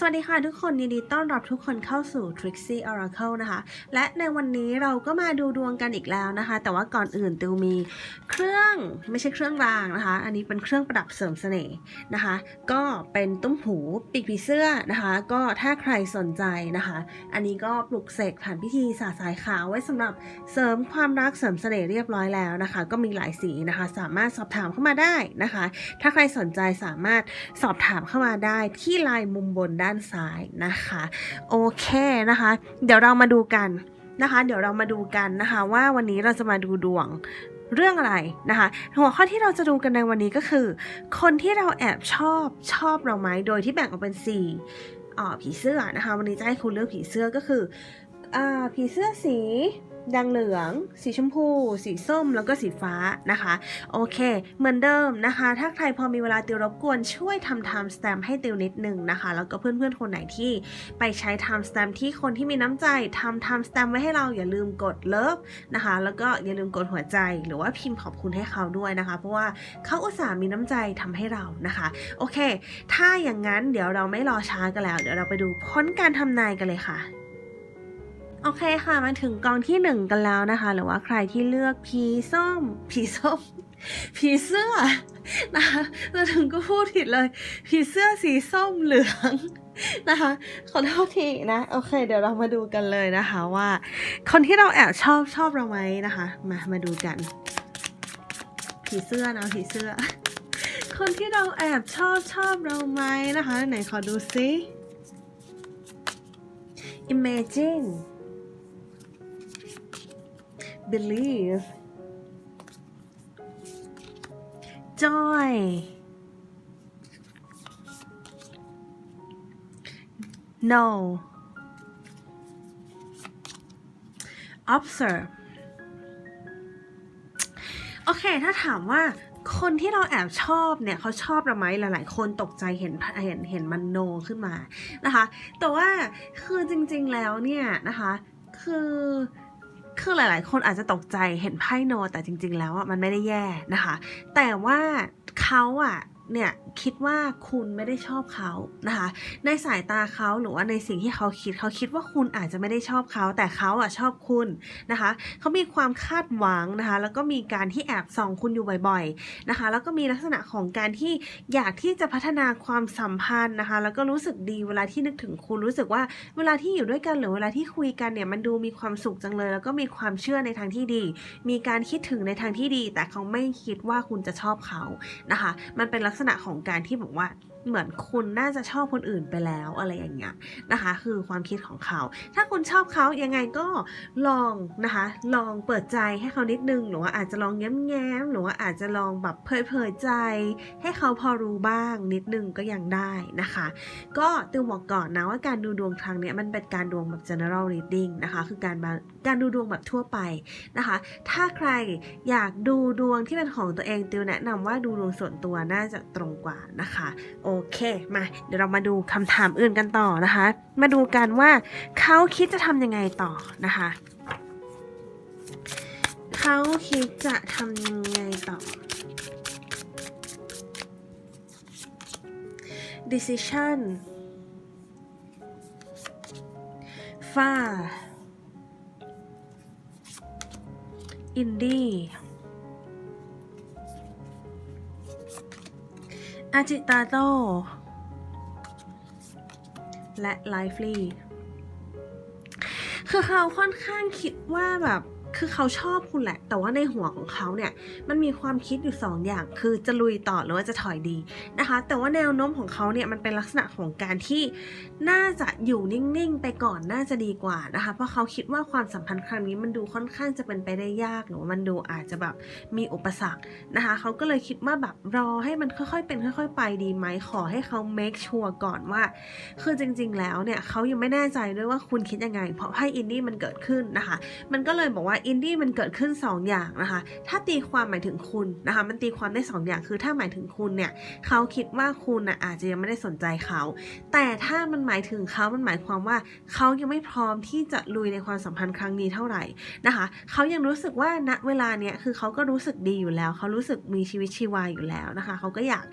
สวัสดีค่ะทุกคนยินดีต้อนรับทุกคนเข้าสู่ Trixie Oracle นะคะ และในวันนี้เราก็มาดูดวงกันอีกแล้วนะคะ แต่ว่าก่อนอื่นติวมีเครื่องไม่ใช่เครื่องรางนะคะ อันนี้เป็นเครื่องประดับเสริมเสน่ห์นะคะ ก็เป็นตุ้มหูปีกผีเสื้อนะคะ ก็ถ้าใครสนใจนะคะ อันนี้ก็ปลุกเสกผ่านพิธีสาสายขาวไว้สำหรับเสริมความรักเสริมเสน่ห์เรียบร้อยแล้วนะคะ ก็มีหลายสีนะคะ สามารถสอบถามเข้ามาได้นะคะ ถ้าใครสนใจสามารถสอบถามเข้ามาได้ที่ไลน์มุมบนได้านซ้ายนะคะโอเคนะคะ เดี๋ยวเรามาดูกันนะคะ เดี๋ยวเรามาดูกันนะคะ ว่าวันนี้เราจะมาดูดวงเรื่องอะไรนะคะ หัวข้อที่เราจะดูกันในวันนี้ก็คือ คนที่เราแอบชอบชอบเราไหมโดยที่แบ่งออกเป็นสี่อ่อผีเสื้อนะคะ วันนี้จะให้คุณเลือกผีเสื้อก็คืออ่าผีเสื้อสี แดงเหลือง สีชมพู สีส้มแล้วก็สีฟ้านะคะ โอเค เหมือนเดิมนะคะ ถ้าใครพอมีเวลาติวรบกวนช่วยทำ time stamp ให้ติวนิดนึงนะคะ แล้วก็เพื่อนๆคนไหนที่ไปใช้ time stamp ที่คนที่มีน้ำใจทำ time stamp ไว้ให้เราอย่าลืมกด love นะคะ แล้วก็อย่าลืมกดหัวใจหรือว่าพิมพ์ขอบคุณให้เขาด้วยนะคะ เพราะว่าเขาอุตส่าห์มีน้ำใจทำให้เรานะคะ โอเค ถ้าอย่างนั้นเดี๋ยวเราไม่รอช้ากันแล้ว เดี๋ยวเราไปดูผลการทำนายกันเลยค่ะ โอเคค่ะมาถึงกองที่หนึ่งกันแล้วนะคะ หรือว่าใครที่เลือกผีส้มผีส้มผีเสื้อนะคะเราถึงก็พูดผิดเลยผีเสื้อสีส้มเหลืองนะคะขอโทษทีนะโอเค เดี๋ยวเรามาดูกันเลยนะคะว่า คนที่เราแอบชอบชอบเราไหมนะคะ มามาดูกัน ผีเสื้อนะผีเสื้อ คนที่เราแอบชอบชอบเราไหมนะคะ ไหนขอดูซิ imagine believe joy no observe โอเค ถ้าถามว่าคนที่เราแอบชอบเนี่ยเขาชอบเราไหมหลาย ๆ คนตกใจเห็นเห็นเห็นมันโนขึ้นมานะคะ แต่ว่าคือจริง ๆ แล้วเนี่ยนะคะ คือ คือหลาย ๆ คนอาจจะตกใจเห็นไพ่โนแต่จริง ๆ แล้วอะมันไม่ได้แย่นะคะ แต่ว่าเขาอะ เนี่ยคิดว่าคุณไม่ได้ชอบเขานะคะ ในสายตาเขาหรือว่าในสิ่งที่เขาคิดเขาคิดว่าคุณอาจจะไม่ได้ชอบเขา แต่เขาอะชอบคุณนะคะเขามีความคาดหวังนะคะ แล้วก็มีการที่แอบส่องคุณอยู่บ่อย ๆนะคะ แล้วก็มีลักษณะของการที่อยากที่จะพัฒนาความสัมพันธ์นะคะ แล้วก็รู้สึกดีเวลาที่นึกถึงคุณรู้สึกว่าเวลาที่อยู่ด้วยกันหรือเวลาที่คุยกันเนี่ยมันดูมีความสุขจังเลย แล้วก็มีความเชื่อในทางที่ดี มีการคิดถึงในทางที่ดี แต่เขาไม่คิดว่าคุณจะชอบเขานะคะ มันเป็นลักักษณะของการที่บอกว่า เหมือนคุณน่าจะชอบคนอื่นไปแล้วอะไรอย่างเงี้ยนะคะ คือความคิดของเขา ถ้าคุณชอบเขายังไงก็ลองนะคะ ลองเปิดใจให้เขานิดนึงหรือว่าอาจจะลองแง้มๆหรือว่าอาจจะลองแบบเผยๆใจ ให้เขาพอรู้บ้างนิดนึงก็ยังได้นะคะ ก็ติวบอกก่อนนะว่าการดูดวงครั้งเนี้ยมันเป็นการดวงแบบ general reading นะคะคือการบาการดูดวงแบบทั่วไปนะคะ ถ้าใครอยากดูดวงที่เป็นของตัวเองติวแนะนำว่าดูดวงส่วนตัวน่าจะตรงกว่านะคะโอเค มา เดี๋ยวเรามาดูคำถามอื่นกันต่อนะคะ มาดูกันว่าเขาคิดจะทำยังไงต่อนะคะ เขาคิดจะทำยังไงต่อ decision far indie อาจิตาโต และไลฟ์ลีคือเขาค่อนข้างคิดว่าแบบ คือเขาชอบคุณแหละ แต่ว่าในหัวของเขาเนี่ย มันมีความคิดอยู่ 2 อย่าง คือจะลุยต่อหรือว่าจะถอยดีนะคะ แต่ว่าแนวโน้มของเขาเนี่ยมันเป็นลักษณะของการที่น่าจะอยู่นิ่งๆไปก่อนน่าจะดีกว่านะคะ เพราะเขาคิดว่าความสัมพันธ์ครั้งนี้มันดูค่อนข้างจะเป็นไปได้ยากหรือว่ามันดูอาจจะแบบมีอุปสรรคนะคะ เขาก็เลยคิดว่าแบบรอให้มันค่อยๆ เป็นค่อย ๆ ไปดีไหมขอให้เขา make sure ก่อนว่า คือจริง ๆ แล้วเนี่ยเขายังไม่แน่ใจด้วยว่าคุณคิดยังไง เพราะไพ่อินดี้มันเกิดขึ้นนะคะ มันก็เลยบอกว่าอินดี้มันเกิดขึ้น 2 อย่างนะคะ ถ้าตีความหมายถึงคุณนะคะ มันตีความได้ 2 อย่าง คือถ้าหมายถึงคุณเนี่ย เขาคิดว่าคุณน่ะอาจจะยังไม่ได้สนใจเขา แต่ถ้ามันหมายถึงเขา มันหมายความว่าเขายังไม่พร้อมที่จะลุยในความสัมพันธ์ครั้งนี้เท่าไหร่นะคะ เขายังรู้สึกว่าณเวลาเนี้ยคือเขาก็รู้สึกดีอยู่แล้ว เขารู้สึกมีชีวิตชีวาอยู่แล้วนะคะ เขาก็อยาก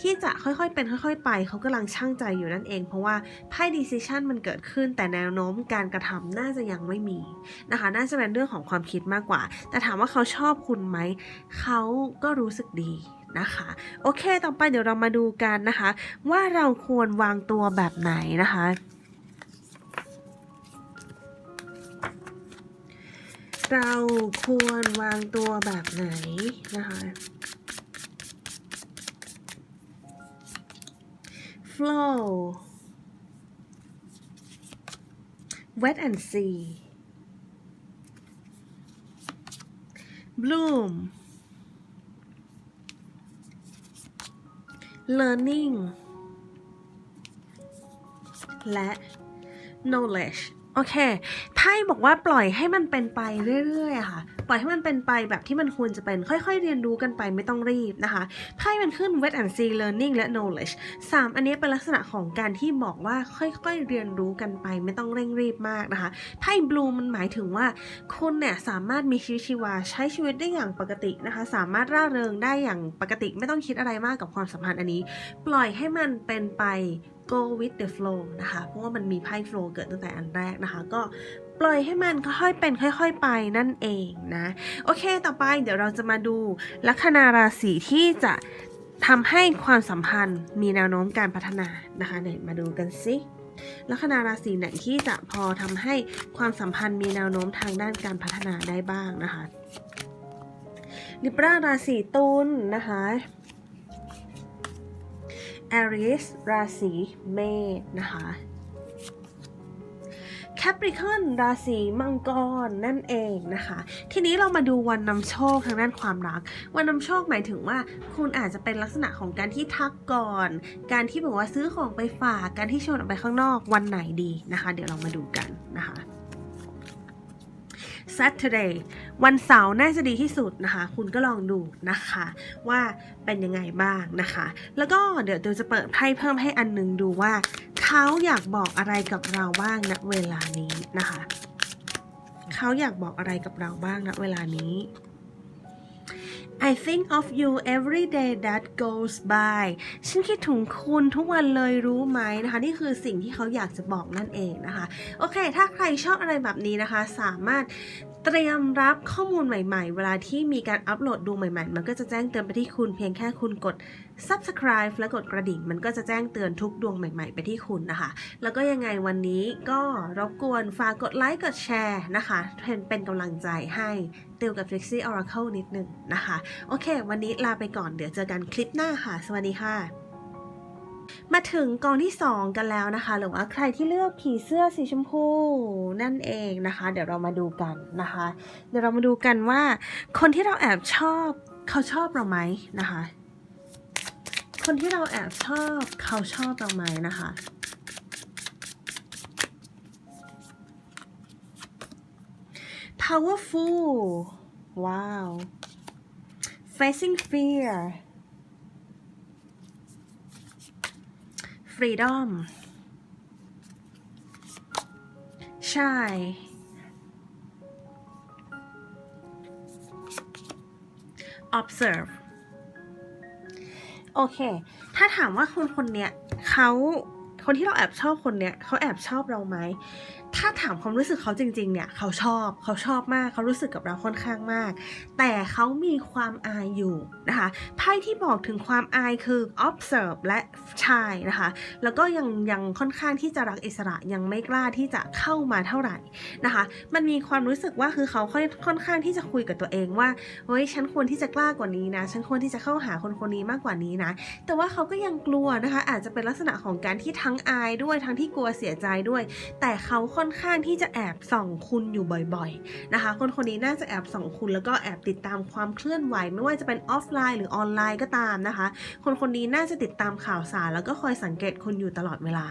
ที่จะค่อยๆ เป็นค่อย ๆ ไป เขากำลังช่างใจอยู่นั่นเอง เพราะว่าไพ่ decision มันเกิดขึ้น แต่แนวโน้มการกระทำน่าจะยังไม่มีนะคะ น่าจะเป็นเรื่องของความคิดมากกว่า แต่ถามว่าเขาชอบคุณไหม เขาก็รู้สึกดีนะคะ โอเค ต่อไปเดี๋ยวเรามาดูกันนะคะ ว่าเราควรวางตัวแบบไหนนะคะเราควรวางตัวแบบไหนนะคะ flow wet and see bloom learning และ knowledge โอ เคไพ่บอกว่าปล่อยให้มันเป็นไปเรื่อยๆค่ะ ปล่อยให้มันเป็นไปแบบที่มันควรจะเป็น ค่อยๆ เรียนรู้กันไปไม่ต้องรีบนะคะไพ่มันขึ้น wet and see learning และ knowledge สามอันนี้เป็นลักษณะของการที่บอกว่าค่อยๆ เรียนรู้กันไปไม่ต้องเร่งรีบมากนะคะไพ่ blue มันหมายถึงว่าคุณเนี่ยสามารถมีชีวิตชีวาใช้ชีวิตได้อย่างปกตินะคะ สามารถร่าเริงได้อย่างปกติไม่ต้องคิดอะไรมากกับความสัมพันธ์อันนี้ ปล่อยให้มันเป็นไป go with the flow นะคะ เพราะว่ามันมีไพ่ flow เกิดตั้งแต่อันแรกนะคะ ก็ปล่อยให้มันค่อยๆเป็นค่อยๆไปนั่นเองนะ โอเค ต่อไปเดี๋ยวเราจะมาดูลัคนาราศีที่จะทำให้ความสัมพันธ์มีแนวโน้มการพัฒนานะคะเดี๋ยวมาดูกันสิลัคนาราศีไหนที่จะพอทำให้ความสัมพันธ์มีแนวโน้มทางด้านการพัฒนาได้บ้างนะคะลิบราราศีตุลนะคะ Aries ราศีเมษนะคะ Capricorn ราศีมังกรนั่นเองนะคะ ทีนี้เรามาดูวันนำโชคทางด้านความรัก วันนำโชคหมายถึงว่า คุณอาจจะเป็นลักษณะของการที่ทักก่อน การที่แบบว่าซื้อของไปฝาก การที่ชวนออกไปข้างนอกวันไหนดีนะคะ เดี๋ยวเรามาดูกันนะคะ Saturday วันเสาร์น่าจะดีที่สุดนะคะ คุณก็ลองดูนะคะว่าเป็นยังไงบ้างนะคะ แล้วก็เดี๋ยวเดี๋ยวจะเปิดไพ่เพิ่มให้อันหนึงดูว่า เขาอยากบอกอะไรกับเราบ้างณเวลานี้นะคะ เขาอยากบอกอะไรกับเราบ้างณเวลานี้ I think of you every day that goes by ฉันคิดถึงคุณทุกวันเลยรู้ไหมนะคะ นี่คือสิ่งที่เขาอยากจะบอกนั่นเองนะคะ โอเค ถ้าใครชอบอะไรแบบนี้นะคะ สามารถเตรียมรับข้อมูลใหม่ๆ เวลาที่มีการอัปโหลดดูใหม่ๆ มันก็จะแจ้งเตือนไปที่คุณเพียงแค่คุณกด subscribe และกดกระดิ่ง มันก็จะแจ้งเตือนทุกดวงใหม่ๆ ไปที่คุณนะคะ แล้วก็ยังไงวันนี้ก็รบกวนฝากกดไลค์กดแชร์นะคะเป็นเป็นกำลังใจให้ ติวกับ Trixie Oracle นิดนึงนะคะ โอเค วันนี้ลาไปก่อนเดี๋ยวเจอกันคลิปหน้าค่ะ สวัสดีค่ะมาถึงกองที่ 2 กันแล้วนะคะ หรือว่าใครที่เลือกผีเสื้อสีชมพูนั่นเองนะคะ เดี๋ยวเรามาดูกันนะคะ เดี๋ยวเรามาดูกันว่า คนที่เราแอบชอบเขาชอบเราไหมนะคะ คนที่เราแอบชอบเขาชอบเราไหมนะคะ powerful ว้าว facing fear freedom ใช่ observe โอเค ถ้าถามว่าคนคนเนี้ยเขาคนที่เราแอบชอบคนเนี้ยเขาแอบชอบเราไหม ถ้าถามความรู้สึกเขาจริง ๆ เนี่ย เขาชอบเขาชอบมาก เขารู้สึกกับเราค่อนข้างมาก แต่เขามีความอายอยู่นะคะไพ่ที่บอกถึงความอายคือ observe และชายนะคะ แล้วก็ยังยังค่อนข้างที่จะรักอิสระยังไม่กล้าที่จะเข้ามาเท่าไหร่นะคะ มันมีความรู้สึกว่าคือเขาค่อยค่อนข้างที่จะคุยกับตัวเองว่าเฮ้ยฉันควรที่จะกล้ากว่านี้นะ ฉันควรที่จะเข้าหาคนคนนี้มากกว่านี้นะ แต่ว่าเขาก็ยังกลัวนะคะ อาจจะเป็นลักษณะของการที่ทั้งอายด้วยทั้งที่กลัวเสียใจด้วย แต่เขาค่อนอนข้างที่จะแอบส่องคุณอยู่บ่อยๆนะคะ คนคนนี้น่าจะแอบส่องคุณ แล้วก็แอบติดตามความเคลื่อนไหว ไม่ว่าจะเป็นออฟไลน์หรือออนไลน์ก็ตามนะคะ คนคนนี้น่าจะติดตามข่าวสาร แล้วก็คอยสังเกตคุณอยู่ตลอดเวลา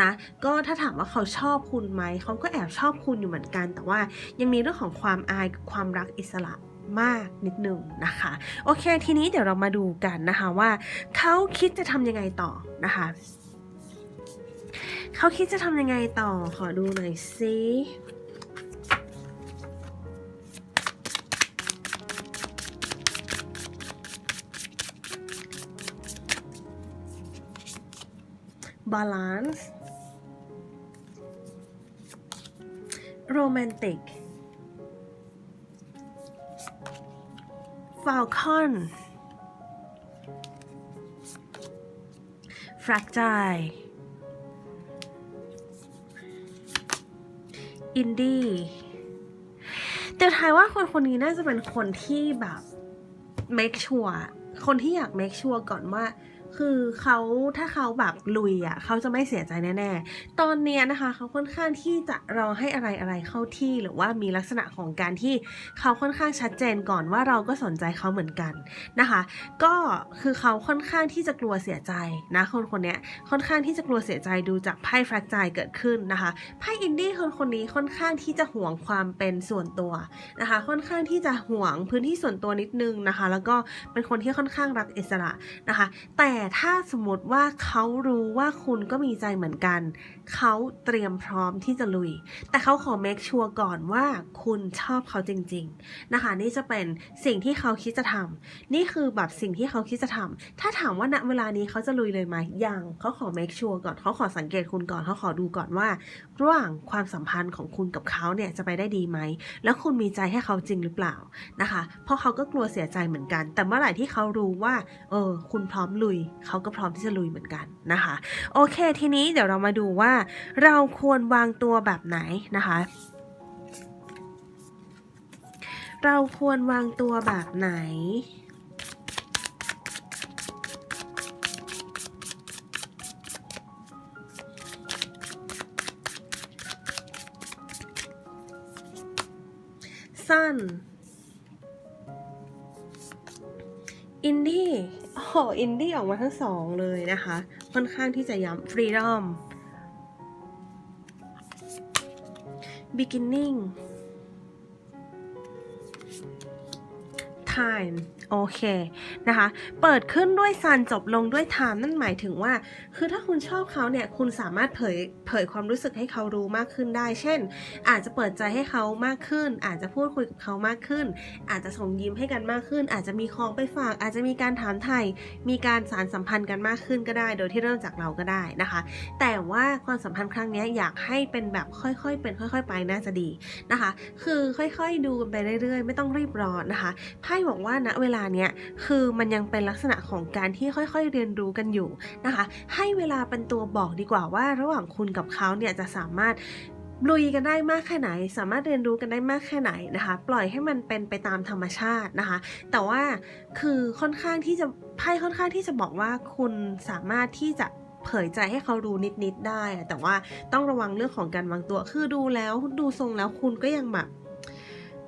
นะก็ถ้าถามว่าเขาชอบคุณไหมเขาก็แอบชอบคุณอยู่เหมือนกัน แต่ว่ายังมีเรื่องของความอายกับความรักอิสระมากนิดนึงนะคะ โอเคทีนี้เดี๋ยวเรามาดูกันนะคะว่าเขาคิดจะทำยังไงต่อนะคะ เขาคิดจะทำยังไงต่อ ขอดูหน่อยสิบาลานซ์โรแมนติกฟาลคอนแฟรักไจ อินดี้แต่ทายว่าคนคนนี้น่าจะเป็นคนที่แบบ make sure คนที่อยาก make sure ก่อนว่า คือเขาถ้าเขาแบบลุยอะเขาจะไม่เสียใจแน่ๆ ตอนเนี้ยนะคะเขาค่อนข้างที่จะรอให้อะไรอะไรเข้าที่หรือว่ามีลักษณะของการที่เขาค่อนข้างชัดเจนก่อนว่าเราก็สนใจเขาเหมือนกันนะคะ ก็คือเขาค่อนข้างที่จะกลัวเสียใจนะคนคนเนี้ยค่อนข้างที่จะกลัวเสียใจดูจากไพ่แฟกใจเกิดขึ้นนะคะไพ่อินดี้คนคนนี้ค่อนข้างที่จะห่วงความเป็นส่วนตัวนะคะ ค่อนข้างที่จะห่วงพื้นที่ส่วนตัวนิดนึงนะคะ แล้วก็เป็นคนที่ค่อนข้างรักอิสระนะคะ แต่ถ้าสมมติว่าเขารู้ว่าคุณก็มีใจเหมือนกัน เขาเตรียมพร้อมที่จะลุย แต่เขาขอ make sure ก่อนว่าคุณชอบเขาจริง ๆ นะคะ นี่จะเป็นสิ่งที่เขาคิดจะทำนี่คือแบบสิ่งที่เขาคิดจะทำถ้าถามว่าณเวลานี้เขาจะลุยเลยไหมยังเขาขอ make sure ก่อนเขาขอสังเกตคุณก่อนเขาขอดูก่อนว่า ระหว่างความสัมพันธ์ของคุณกับเขาเนี่ยจะไปได้ดีไหมแล้วคุณมีใจให้เขาจริงหรือเปล่านะคะ เพราะเขาก็กลัวเสียใจเหมือนกัน แต่เมื่อไหร่ที่เขารู้ว่า เออ คุณพร้อมลุยเขาก็พร้อมที่จะลุยเหมือนกันนะคะ โอเคทีนี้เดี๋ยวเรามาดูว่าเราควรวางตัวแบบไหนนะคะ เราควรวางตัวแบบไหนสั้นอินดี้ โอ้โหอินดี้ออกมาทั้งสองเลยนะคะ ค่อนข้างที่จะย้ำ freedom beginning time โอเคนะคะ เปิดขึ้นด้วยซันจบลงด้วย time นั่นหมายถึงว่า คือถ้าคุณชอบเขาเนี่ย คุณสามารถเผย เผยความรู้สึกให้เขารู้มากขึ้นได้ เช่น อาจจะเปิดใจให้เขามากขึ้น อาจจะพูดคุยกับเขามากขึ้น อาจจะส่งยิ้มให้กันมากขึ้น อาจจะมีของไปฝาก อาจจะมีการถามไทย มีการสารสัมพันธ์กันมากขึ้นก็ได้ โดยที่เริ่มจากเราก็ได้นะคะ แต่ว่าความสัมพันธ์ครั้งนี้อยากให้เป็นแบบค่อยๆ เป็นค่อย ๆ ไปน่าจะดีนะคะ คือค่อยๆ ดูกันไปเรื่อยๆ ไม่ต้องรีบร้อนนะคะไพ่บอกว่าณเวลาเนี้ยคือมันยังเป็นลักษณะของการที่ค่อยๆ เรียนรู้กันอยู่นะคะ ให้เวลาเป็นตัวบอกดีกว่าว่าระหว่างคุณกับเขาเนี่ยจะสามารถลุยกันได้มากแค่ไหน สามารถเรียนรู้กันได้มากแค่ไหนนะคะ ปล่อยให้มันเป็นไปตามธรรมชาตินะคะ แต่ว่าคือค่อนข้างที่จะไพ่ค่อนข้างที่จะบอกว่าคุณสามารถที่จะเผยใจให้เขารู้นิดๆได้ แต่ว่าต้องระวังเรื่องของการวางตัว คือดูแล้วดูทรงแล้วคุณก็ยังแบบ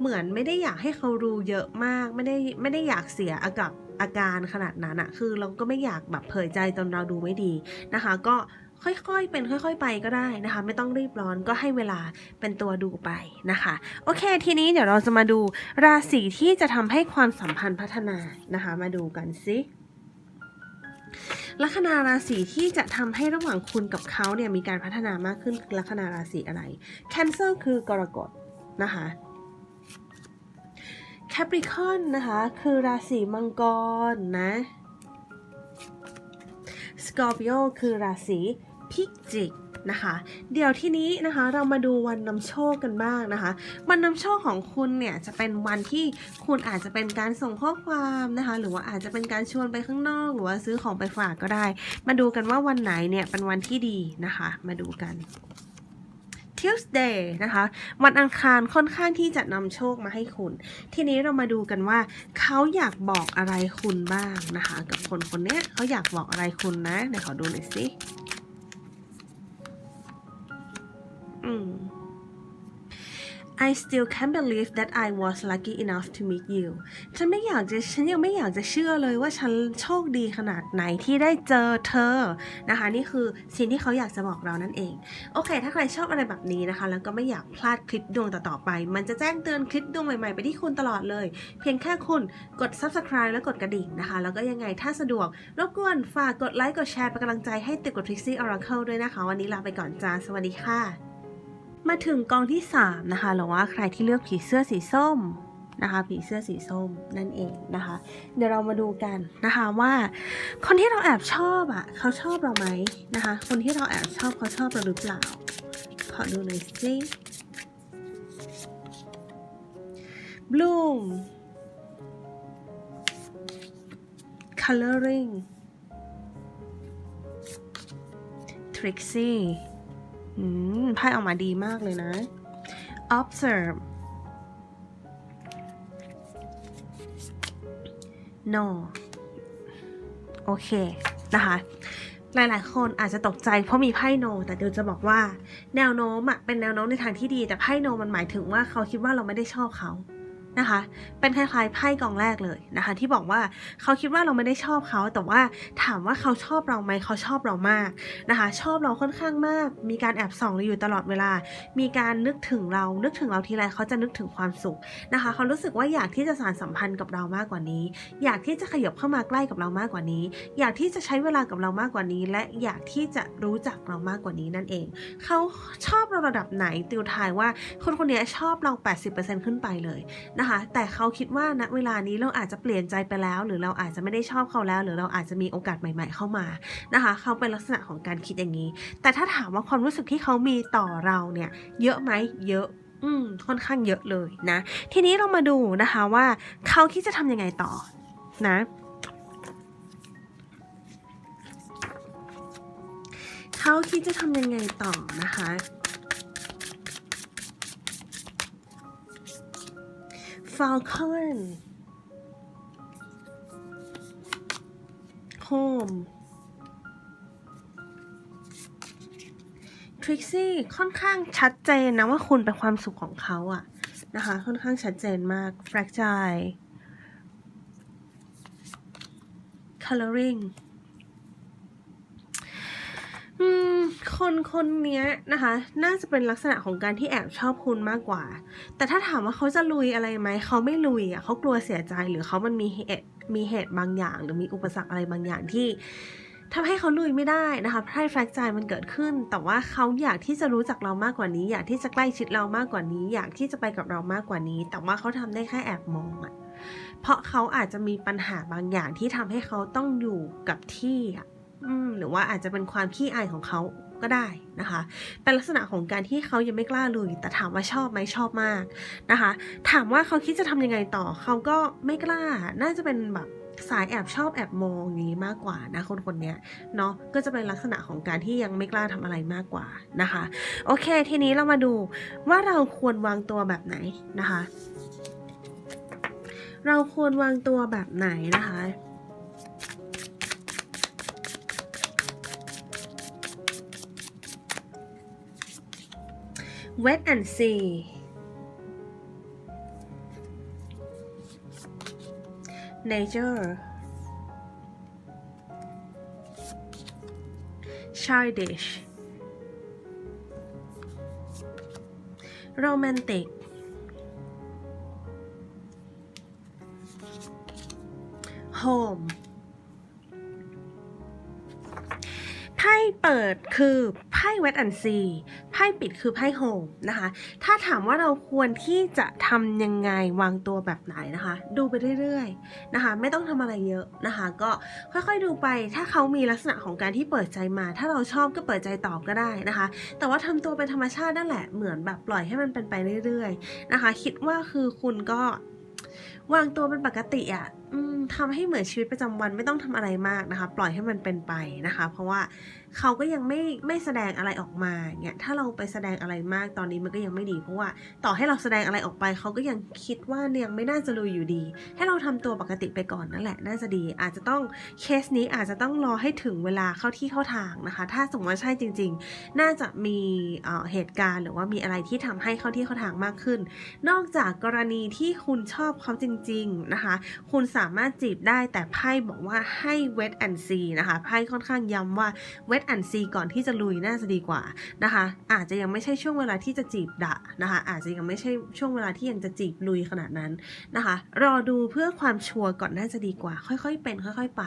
เหมือนไม่ได้อยากให้เขารู้เยอะมาก ไม่ได้ไม่ได้อยากเสียอากับอาการขนาดนั้นอะคือเราก็ไม่อยากแบบเผยใจจนเราดูไม่ดีนะคะ ก็ ค่อยๆ เป็นค่อย ๆ ไปก็ได้นะคะ ไม่ต้องรีบร้อนก็ให้เวลาเป็นตัวดูไปนะคะ โอเค ทีนี้เดี๋ยวเราจะมาดูราศีที่จะทำให้ความสัมพันธ์พัฒนานะคะ มาดูกันสิลัคนาราศีที่จะทำให้ระหว่างคุณกับเขาเนี่ยมีการพัฒนามากขึ้นลัคนาราศีอะไร Cancer คือกรกฎนะคะแคปริคอนนะคะ คือราศีมังกรนะสกอร์ปิโอคือราศี พิจิกนะคะเดี๋ยวที่นี้นะคะเรามาดูวันนำโชคกันบ้างนะคะ วันนำโชคของคุณเนี่ยจะเป็นวันที่คุณอาจจะเป็นการส่งข้อความนะคะ หรือว่าอาจจะเป็นการชวนไปข้างนอก หรือว่าซื้อของไปฝากก็ได้ มาดูกันว่าวันไหนเนี่ยเป็นวันที่ดีนะคะ มาดูกัน Tuesday นะคะ วันอังคารค่อนข้างที่จะนำโชคมาให้คุณ ทีนี้เรามาดูกันว่า เขาอยากบอกอะไรคุณบ้างนะคะ กับคนคนนี้เขาอยากบอกอะไรคุณนะเดี๋ยวขอดูหน่อยสิ อืม I still can't believe that I was lucky enough to meet you ฉันไม่อยากจะ ฉันยังไม่อยากจะเชื่อเลยว่าฉันโชคดีขนาดไหนที่ได้เจอเธอ นะคะ นี่คือสิ่งที่เขาอยากจะบอกเรานั่นเอง โอเค ถ้าใครชอบอะไรแบบนี้นะคะ แล้วก็ไม่อยากพลาดคลิปดวงต่อๆไป มันจะแจ้งเตือนคลิปดวงใหม่ๆ ไปที่คุณตลอดเลย เพียงแค่คุณกด subscribe และกดกระดิ่งนะคะ แล้วก็ยังไงถ้าสะดวก รบกวนฝากกดไลค์ กดแชร์เป็นกำลังใจให้ติดกับ Trixie Oracle ด้วยนะคะ วันนี้ลาไปก่อนจ้า สวัสดีค่ะ มาถึงกองที่ 3 นะคะหรือว่าใครที่เลือกผีเสื้อสีส้มนะคะผีเสื้อสีส้มนั่นเองนะคะ เดี๋ยวเรามาดูกันนะคะว่าคนที่เราแอบชอบอะเขาชอบเราไหมนะคะ คนที่เราแอบชอบเขาชอบเราหรือเปล่า ขอดูหน่อยสิ bloom coloring Trixie อืมไพ่ออกมาดีมากเลยนะ observe no โอเค นะคะ หลายๆ คนอาจจะตกใจเพราะมีไพ่โน แต่เดี๋ยวจะบอกว่า แนวโน้มอะเป็นแนวโน้มในทางที่ดี แต่ไพ่โนมันหมายถึงว่าเขาคิดว่าเราไม่ได้ชอบเขา นะคะ เป็นคล้ายๆไพ่กองแรกเลยนะคะ ที่บอกว่าเขาคิดว่าเราไม่ได้ชอบเขาแต่ว่าถามว่าเขาชอบเราไหมเขาชอบเรามากนะคะ ชอบเราค่อนข้างมาก มีการแอบส่องเราอยู่ตลอดเวลา มีการนึกถึงเรานึกถึงเราทีไรเขาจะนึกถึงความสุขนะคะ เขารู้สึกว่าอยากที่จะสานสัมพันธ์กับเรามากกว่านี้ อยากที่จะขยับเข้ามาใกล้กับเรามากกว่านี้ อยากที่จะใช้เวลากับเรามากกว่านี้ และอยากที่จะรู้จักเรามากกว่านี้นั่นเอง เขาชอบเราระดับไหนติวทายว่าคนคนนี้ชอบเรา 80%ขึ้นไปเลยนะคะ แต่เขาคิดว่าณเวลานี้เราอาจจะเปลี่ยนใจไปแล้ว หรือเราอาจจะไม่ได้ชอบเขาแล้ว หรือเราอาจจะมีโอกาสใหม่ ๆ เข้ามานะคะ เขาเป็นลักษณะของการคิดอย่างนี้ แต่ถ้าถามว่าความรู้สึกที่เขามีต่อเราเนี่ย เยอะไหมเยอะอืมค่อนข้างเยอะเลยนะ ทีนี้เรามาดูนะคะว่าเขาคิดจะทำยังไงต่อนะเขาคิดจะทำยังไงต่อนะคะ Falcon Home Trixie ค่อนข้างชัดเจนนะว่าคุณเป็นความสุขของเขาอะนะคะ ค่อนข้างชัดเจนมาก Fragile Coloring อืม คนคนนี้นะคะ น่าจะเป็นลักษณะของการที่แอบชอบคุณมากกว่า แต่ถ้าถามว่าเขาจะลุยอะไรไหม เขาไม่ลุยอะเขากลัวเสียใจหรือเขามันมีเหตุมีเหตุบางอย่าง หรือมีอุปสรรคอะไรบางอย่างที่ทำให้เขาลุยไม่ได้นะคะไพ่แฟกใจมันเกิดขึ้น แต่ว่าเขาอยากที่จะรู้จักเรามากกว่านี้ อยากที่จะใกล้ชิดเรามากกว่านี้ อยากที่จะไปกับเรามากกว่านี้ แต่ว่าเขาทำได้แค่แอบมองอะเพราะเขาอาจจะมีปัญหาบางอย่างที่ทำให้เขาต้องอยู่กับที่อะหรือว่าอาจจะเป็นความขี้อายของเขา ก็ได้นะคะ เป็นลักษณะของการที่เขายังไม่กล้าลุย แต่ถามว่าชอบไหมชอบมากนะคะ ถามว่าเขาคิดจะทำยังไงต่อ เขาก็ไม่กล้า น่าจะเป็นแบบสายแอบชอบแอบมองอย่างนี้มากกว่านะคนคนนี้เนาะก็จะเป็นลักษณะของการที่ยังไม่กล้าทำอะไรมากกว่านะคะ โอเค ทีนี้เรามาดูว่าเราควรวางตัวแบบไหนนะคะ เราควรวางตัวแบบไหนนะคะ wet and see nature childish romantic home ไพ่เปิดคือไพ่เวทอันซีไพ่ปิดคือไพ่โฮมนะคะ ถ้าถามว่าเราควรที่จะทำยังไงวางตัวแบบไหนนะคะ ดูไปเรื่อยๆนะคะ ไม่ต้องทำอะไรเยอะนะคะ ก็ค่อยๆดูไป ถ้าเขามีลักษณะของการที่เปิดใจมา ถ้าเราชอบก็เปิดใจตอบก็ได้นะคะ แต่ว่าทำตัวเป็นธรรมชาตินั่นแหละเหมือนแบบปล่อยให้มันเป็นไปเรื่อยๆนะคะ คิดว่าคือคุณก็วางตัวเป็นปกติอะอืมทำให้เหมือนชีวิตประจำวันไม่ต้องทำอะไรมากนะคะ ปล่อยให้มันเป็นไปนะคะ เพราะว่า เขาก็ยังไม่ไม่แสดงอะไรออกมาเนี่ยถ้าเราไปแสดงอะไรมากตอนนี้มันก็ยังไม่ดี เพราะว่าต่อให้เราแสดงอะไรออกไป เขาก็ยังคิดว่ายังไม่น่าจะลุยอยู่ดี ให้เราทำตัวปกติไปก่อนนั่นแหละน่าจะดี อาจจะต้องเคสนี้อาจจะต้องรอให้ถึงเวลาเข้าที่เข้าทางนะคะ ถ้าสมมติว่าใช่จริง ๆ น่าจะมีเเหตุการณ์หรือว่ามีอะไรที่ทำให้เข้าที่เข้าทางมากขึ้น นอกจากกรณีที่คุณชอบเขาจริง ๆนะคะ คุณสามารถจีบได้แต่ไพ่บอกว่าให้ wait and see นะคะไพ่ค่อนข้างย้ำว่า wait and see ก่อนที่จะลุยน่าจะดีกว่านะคะ อาจจะยังไม่ใช่ช่วงเวลาที่จะจีบดะนะคะ อาจจะยังไม่ใช่ช่วงเวลาที่ยังจะจีบลุยขนาดนั้นนะคะ รอดูเพื่อความชัวร์ก่อนน่าจะดีกว่า ค่อยๆเป็น ค่อย ๆ ไป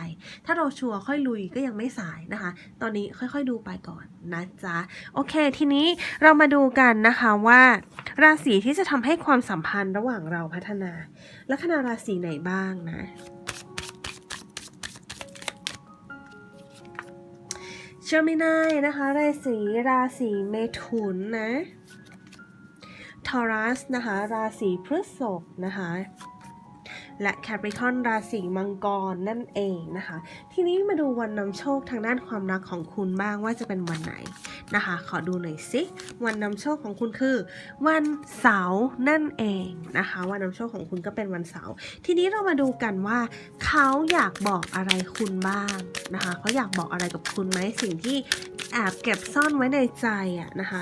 ถ้าเราชัวร์ค่อยลุยก็ยังไม่สายนะคะ ตอนนี้ค่อยๆดูไปก่อนนะจ๊ะโอเค ทีนี้เรามาดูกันนะคะว่า ราศีที่จะทำให้ความสัมพันธ์ระหว่างเราพัฒนา ลัคนาราศีไหนบ้างนะ เชอร์มินายนะคะราศีราศีเมถุนนะทอรัสนะคะราศีพฤษภนะคะและแคปริคอนราศีมังกรนั่นเองนะคะ ทีนี้มาดูวันนำโชคทางด้านความรักของคุณบ้างว่าจะเป็นวันไหน นะคะ ขอดูหน่อยสิวันนำโชคของคุณคือ วันเสาร์นั่นเองนะคะ วันนำโชคของคุณก็เป็นวันเสาร์ทีนี้เรามาดูกันว่า เขาอยากบอกอะไรคุณบ้างนะคะ เขาอยากบอกอะไรกับคุณไหมสิ่งที่แอบเก็บซ่อนไว้ในใจอะนะคะ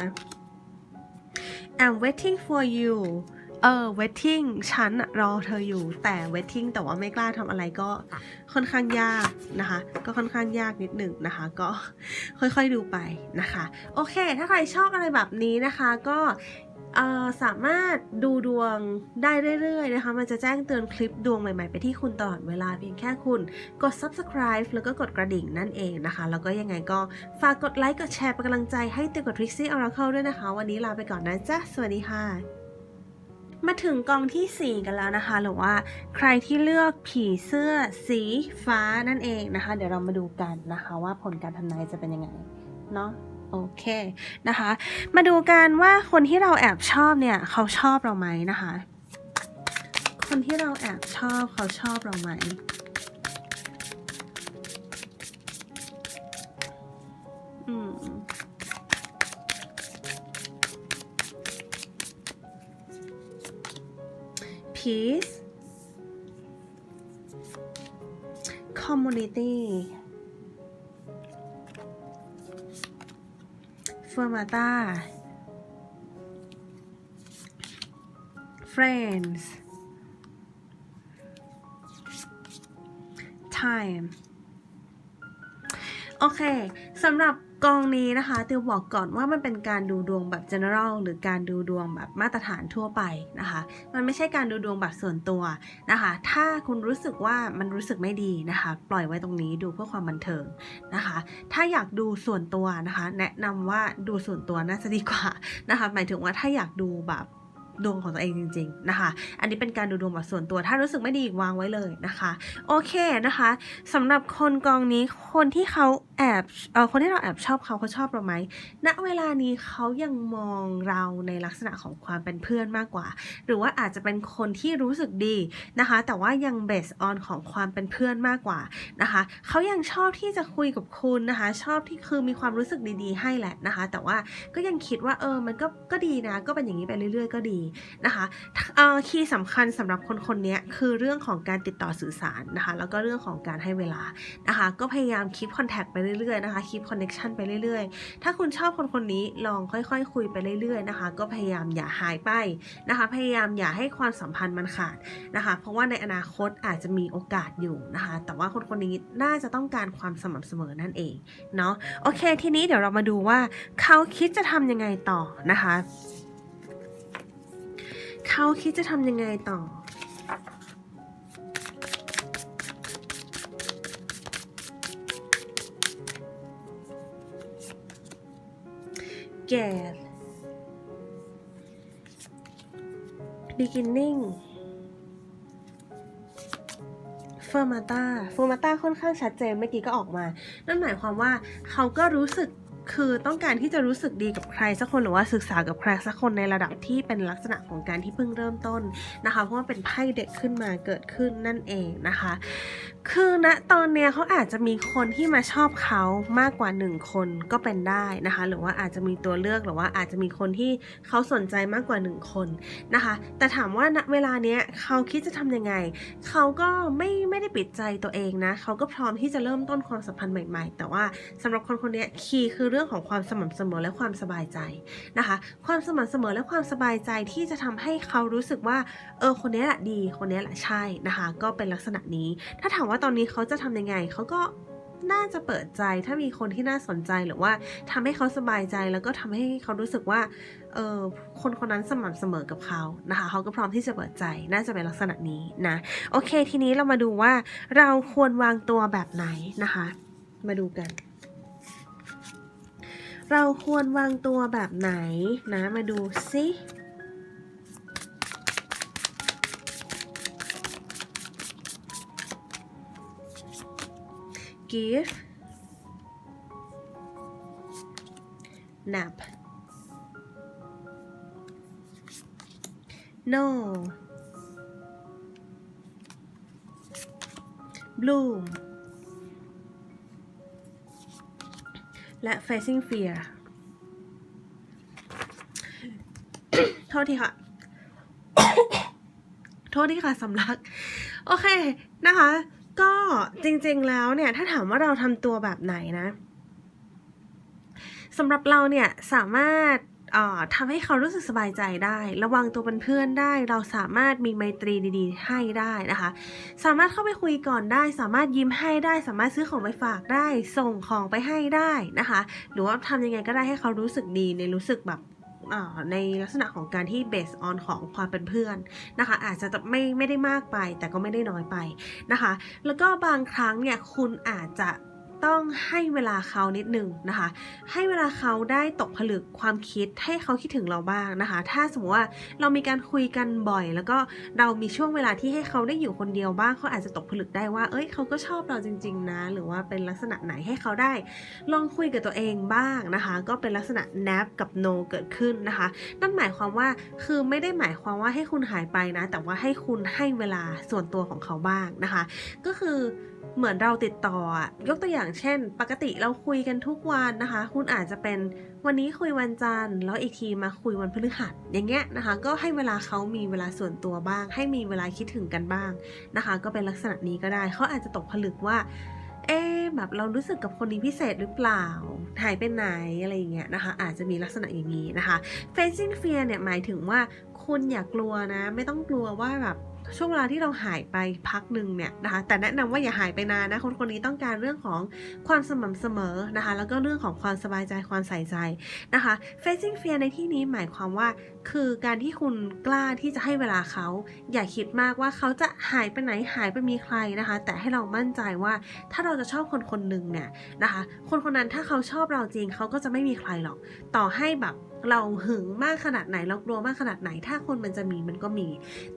I'm waiting for you เออ waiting ฉันอะรอเธออยู่แต่ waiting แต่ว่าไม่กล้าทำอะไรก็ค่อนข้างยากนะคะ ก็ค่อนข้างยากนิดหนึ่งนะคะ ก็ค่อยๆดูไปนะคะ โอเค ถ้าใครชอบอะไรแบบนี้นะคะก็สามารถดูดวงได้เรื่อยๆนะคะ มันจะแจ้งเตือนคลิปดวงใหม่ๆ ไปที่คุณตลอดเวลาเพียงแค่คุณกด subscribe แล้วก็กดกระดิ่งนั่นเองนะคะ แล้วก็ยังไงก็ฝากกดไลค์ กดแชร์เป็นกำลังใจให้เตียกับ Trixie Oracle ด้วยนะคะ วันนี้ลาไปก่อนนะจ๊ะ สวัสดีค่ะ มาถึงกองทีสี่ 4 กันแล้วนะคะ หรือว่าใครที่เลือกผีเสื้อสีฟ้านั่นเองนะคะ เดี๋ยวเรามาดูกันนะคะว่าผลการทำนายจะเป็นยังไงเนาะโอเคนะคะ มาดูกันว่าคนที่เราแอบชอบเนี่ยเขาชอบเราไหมนะคะ คนที่เราแอบชอบเขาชอบเราไหม peace community fermata friends time โอเคสำหรับ กองนี้นะคะติวบอกก่อนว่ามันเป็นการดูดวงแบบ general หรือการดูดวงแบบมาตรฐานทั่วไปนะคะ มันไม่ใช่การดูดวงแบบส่วนตัวนะคะ ถ้าคุณรู้สึกว่ามันรู้สึกไม่ดีนะคะ ปล่อยไว้ตรงนี้ดูเพื่อความบันเทิงนะคะ ถ้าอยากดูส่วนตัวนะคะ แนะนำว่าดูส่วนตัวน่าจะดีกว่านะคะ หมายถึงว่าถ้าอยากดูแบบ ดวงของตัวเองจริง ๆ นะคะ อันนี้เป็นการดูดวงแบบส่วนตัว ถ้ารู้สึกไม่ดีวางไว้เลยนะคะ โอเคนะคะสำหรับคนกองนี้คนที่เขาแอบเออคนที่เราแอบชอบเขาเขาชอบเราไหมณเวลานี้เขายังมองเราในลักษณะของความเป็นเพื่อนมากกว่า หรือว่าอาจจะเป็นคนที่รู้สึกดีนะคะ แต่ว่ายังเบสออนของความเป็นเพื่อนมากกว่านะคะเขายังชอบที่จะคุยกับคุณนะคะ ชอบที่คือมีความรู้สึกดีๆ ให้แหละนะคะ แต่ว่าก็ยังคิดว่าเออมันก็ก็ดีนะ ก็เป็นอย่างนี้ไปเรื่อย ๆ ก็ดีนะคะคีย์สำคัญสำหรับคนคนนี้คือเรื่องของการติดต่อสื่อสารนะคะแล้วก็เรื่องของการให้เวลานะคะก็พยายามคีปคอนแทคไปเรื่อยๆนะคะคีปคอนเน็ชันไปเรื่อยๆ ถ้าคุณชอบคนคนนี้ลองค่อยๆคุยไปเรื่อยๆนะคะก็พยายามอย่าหายไปนะคะพยายามอย่าให้ความสัมพันธ์มันขาดนะคะเพราะว่าในอนาคตอาจจะมีโอกาสอยู่นะคะแต่ว่าคนคนนี้น่าจะต้องการความสม่ำเสมอนั่นเองเนาะโอเค ทีนี้เดี๋ยวเรามาดูว่าเขาคิดจะทำยังไงต่อนะคะ เขาคิดจะทำยังไงต่อ get beginning fermata fermata ค่อนข้างชัดเจนเมื่อกี้ก็ออกมา นั่นหมายความว่าเขาก็รู้สึก คือต้องการที่จะรู้สึกดีกับใครสักคนหรือว่าศึกษากับใครสักคนในระดับที่เป็นลักษณะของการที่เพิ่งเริ่มต้นนะคะ เพราะว่าเป็นไพ่เด็กขึ้นมาเกิดขึ้นนั่นเองนะคะ คือณตอนเนี้ยเขาอาจจะมีคนที่มาชอบเขามากกว่าหนึ่งคนก็เป็นได้นะคะ หรือว่าอาจจะมีตัวเลือกหรือว่าอาจจะมีคนที่เขาสนใจมากกว่าหนึ่งคนนะคะ แต่ถามว่าณเวลาเนี้ยเขาคิดจะทำยังไง เขาก็ไม่ไม่ได้ปิดใจตัวเองนะ เขาก็พร้อมที่จะเริ่มต้นความสัมพันธ์ใหม่ ๆ แต่ว่าสำหรับคนคนเนี้ยคีย์คือเรื่องของความสม่ำเสมอและความสบายใจนะคะ ความสม่ำเสมอและความสบายใจที่จะทำให้เขารู้สึกว่าเออคนนี้แหละดี คนนี้แหละใช่นะคะ ก็เป็นลักษณะนี้ถ้าถามว่าว่าตอนนี้เขาจะทำยังไงเขาก็น่าจะเปิดใจถ้ามีคนที่น่าสนใจหรือว่าทำให้เขาสบายใจแล้วก็ทำให้เขารู้สึกว่าเออคนคนนั้นสม่ำเสมอกับเขานะคะเขาก็พร้อมที่จะเปิดใจน่าจะเป็นลักษณะนี้นะโอเค ทีนี้เรามาดูว่าเราควรวางตัวแบบไหนนะคะ มาดูกัน เราควรวางตัวแบบไหนนะมาดูซิ give nap no bloom และ facing fear โทษทีค่ะ โทษทีค่ะสำลัก โอเคนะคะ ก็จริงๆแล้วเนี่ยถ้าถามว่าเราทำตัวแบบไหนนะสำหรับเราเนี่ยสามารถทำให้เขารู้สึกสบายใจได้ ระวังตัวเป็นเพื่อนได้ เราสามารถมีไมตรีดีๆ ให้ได้นะคะ สามารถเข้าไปคุยก่อนได้ สามารถยิ้มให้ได้ สามารถซื้อของไปฝากได้ ส่งของไปให้ได้นะคะ หรือว่าทำยังไงก็ได้ให้เขารู้สึกดีในรู้สึกแบบ ในลักษณะของการที่ based on ของความเป็นเพื่อนนะคะ อาจจะไม่ไม่ได้มากไปแต่ก็ไม่ได้น้อยไปนะคะ แล้วก็บางครั้งเนี่ยคุณอาจจะ ต้องให้เวลาเขานิดนึงนะคะ ให้เวลาเขาได้ตกผลึกความคิดให้เขาคิดถึงเราบ้างนะคะ ถ้าสมมติว่าเรามีการคุยกันบ่อย แล้วก็เรามีช่วงเวลาที่ให้เขาได้อยู่คนเดียวบ้างเขาอาจจะตกผลึกได้ว่า เอ้ยเขาก็ชอบเราจริง ๆ นะ หรือว่าเป็นลักษณะไหนให้เขาได้ ลองคุยกับตัวเองบ้างนะคะ ก็เป็นลักษณะ nap กับ no เกิดขึ้นนะคะ นั่นหมายความว่าคือไม่ได้หมายความว่าให้คุณหายไปนะ แต่ว่าให้คุณให้เวลาส่วนตัวของเขาบ้างนะคะ ก็คือ เหมือนเราติดต่อ ยกตัวอย่างเช่น ปกติเราคุยกันทุกวันนะคะ คุณอาจจะเป็นวันนี้คุยวันจันทร์แล้วอีกทีมาคุยวันพฤหัส อย่างเงี้ยนะคะ ก็ให้เวลาเขามีเวลาส่วนตัวบ้าง ให้มีเวลาคิดถึงกันบ้างนะคะ ก็เป็นลักษณะนี้ก็ได้เขาอาจจะตกผลึกว่าเอ๊แบบเรารู้สึกกับคนนี้พิเศษหรือเปล่า หายไปไหนอะไรอย่างเงี้ยนะคะ อาจจะมีลักษณะอย่างนี้นะคะ facing fear เนี่ยหมายถึงว่าคุณอย่ากลัวนะ ไม่ต้องกลัวว่าแบบ ช่วงเวลาที่เราหายไปพักหนึ่งเนี่ยนะคะ แต่แนะนำว่าอย่าหายไปนานนะคนคนนี้ต้องการเรื่องของความสม่ำเสมอนะคะ แล้วก็เรื่องของความสบายใจความใส่ใจนะคะ facing fear ในที่นี้หมายความว่า คือการที่คุณกล้าที่จะให้เวลาเขา อย่าคิดมากว่าเขาจะหายไปไหนหายไปมีใครนะคะ แต่ให้เรามั่นใจว่าถ้าเราจะชอบคนคนหนึ่งเนี่ยนะคะ คนคนนั้นถ้าเขาชอบเราจริงเขาก็จะไม่มีใครหรอก ต่อให้แบบเราหึงมากขนาดไหนเรากลัวมากขนาดไหน ถ้าคนมันจะมีมันก็มี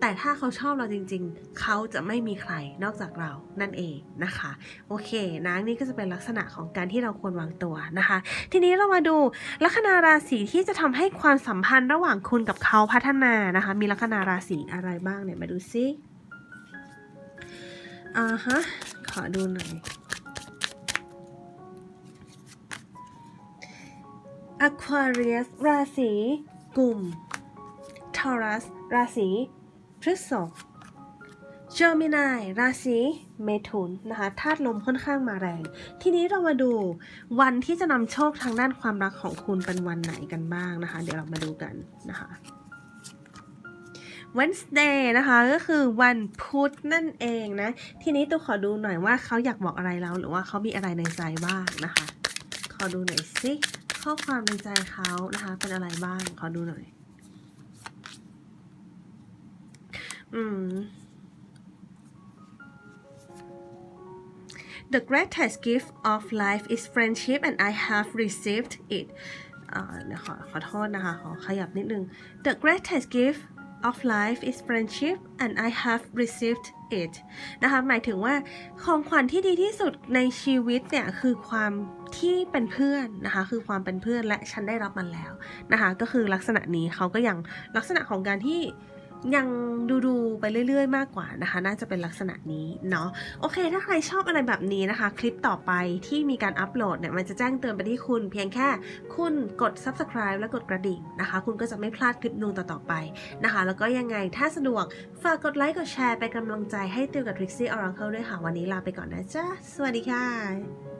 แต่ถ้าเขาชอบเราจริง ๆ เขาจะไม่มีใครนอกจากเรานั่นเองนะคะ โอเคนะนี่ก็จะเป็นลักษณะของการที่เราควรวางตัวนะคะ ทีนี้เรามาดูลัคนาราศีที่จะทำให้ความสัมพันธ์ระหว่างคุณุณกับเขาพัฒนานะคะ มีลัคนาราศีอะไรบ้างเนี่ยมาดูซิอ่าฮะขอดูหน่อย Aquarius ราศีกลุ่ม Taurus ราศีพฤษภ Gemini ราศีเมถุนนะคะธาตุลมค่อนข้างมาแรง ทีนี้เรามาดูวันที่จะนำโชคทางด้านความรักของคุณเป็นวันไหนกันบ้างนะคะ เดี๋ยวเรามาดูกันนะคะ Wednesday นะคะก็คือวันพุธนั่นเองนะ ทีนี้ตัวขอดูหน่อยว่าเขาอยากบอกอะไรเราหรือว่าเขามีอะไรในใจบ้างนะคะ ขอดูหน่อยสิข้อความในใจเขานะคะ เป็นอะไรบ้างขอดูหน่อย อืม The greatest gift of life is friendship and I have received it อ่าเดี๋ยวขอขอโทษนะคะ ขอขยับนิดนึง The greatest gift of life is friendship and I have received it นะคะ หมายถึงว่าของขวัญที่ดีที่สุดในชีวิตเนี่ย คือความที่เป็นเพื่อนนะคะ คือความเป็นเพื่อนและฉันได้รับมันแล้วนะคะ ก็คือลักษณะนี้เขาก็ยังลักษณะของการที่ ยังดูดูๆไปเรื่อยๆ มากกว่านะคะ น่าจะเป็นลักษณะนี้เนาะโอเค ถ้าใครชอบอะไรแบบนี้นะคะ คลิปต่อไปที่มีการอัปโหลดเนี่ยมันจะแจ้งเตือนไปที่คุณ เพียงแค่คุณกด subscribe และกดกระดิ่งนะคะ คุณก็จะไม่พลาดคลิปนูนต่อๆไปนะคะ แล้วก็ยังไงถ้าสะดวกฝากกดไลค์กดแชร์ไปกำลังใจให้ติวกับ Trixie Oracle ด้วยค่ะ วันนี้ลาไปก่อนนะจ๊ะ สวัสดีค่ะ